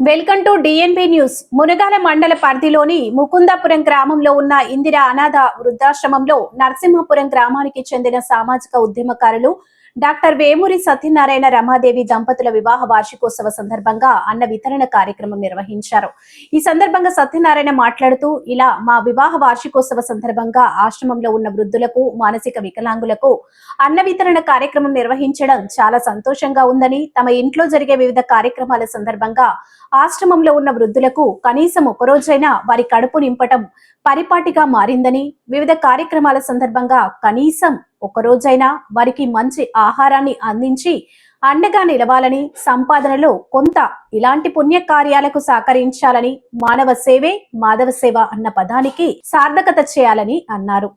Welcome to DNB news Munagala మండల పరిధిలోని ముకుందాపురం గ్రామంలో ఉన్న ఇందిరా అనాథ వృద్ధాశ్రమంలో నరసింహపురం గ్రామానికి చెందిన సామాజిక ఉద్యమకారులు డాక్టర్ వేమూరి సత్యనారాయణ రమాదేవి దంపతుల వివాహ వార్షికోత్సవ సందర్భంగా అన్న వితరణ కార్యక్రమం నిర్వహించారు. ఈ సందర్భంగా సత్యనారాయణ మాట్లాడుతూ ఇలా మా వివాహ వార్షికోత్సవ సందర్భంగా ఆశ్రమంలో ఉన్న వృద్ధులకు మానసిక వికలాంగులకు అన్న వితరణ కార్యక్రమం నిర్వహించడం చాలా సంతోషంగా ఉందని తమ ఇంట్లో జరిగే వివిధ కార్యక్రమాల సందర్భంగా ఆశ్రమంలో ఉన్న వృద్ధులకు కనీసం ఒక రోజైనా వారి కడుపు నింపటం పరిపాటిగా మారిందని వివిధ కార్యక్రమాల సందర్భంగా కనీసం ఒక రోజైనా వారికి మంచి ఆహారాన్ని అందించి అండగా నిలవాలని సంపాదనలో కొంత ఇలాంటి పుణ్య కార్యాలకు సహకరించాలని మానవ సేవే మాధవ సేవ అన్న పదానికి సార్థకత చేయాలని అన్నారు.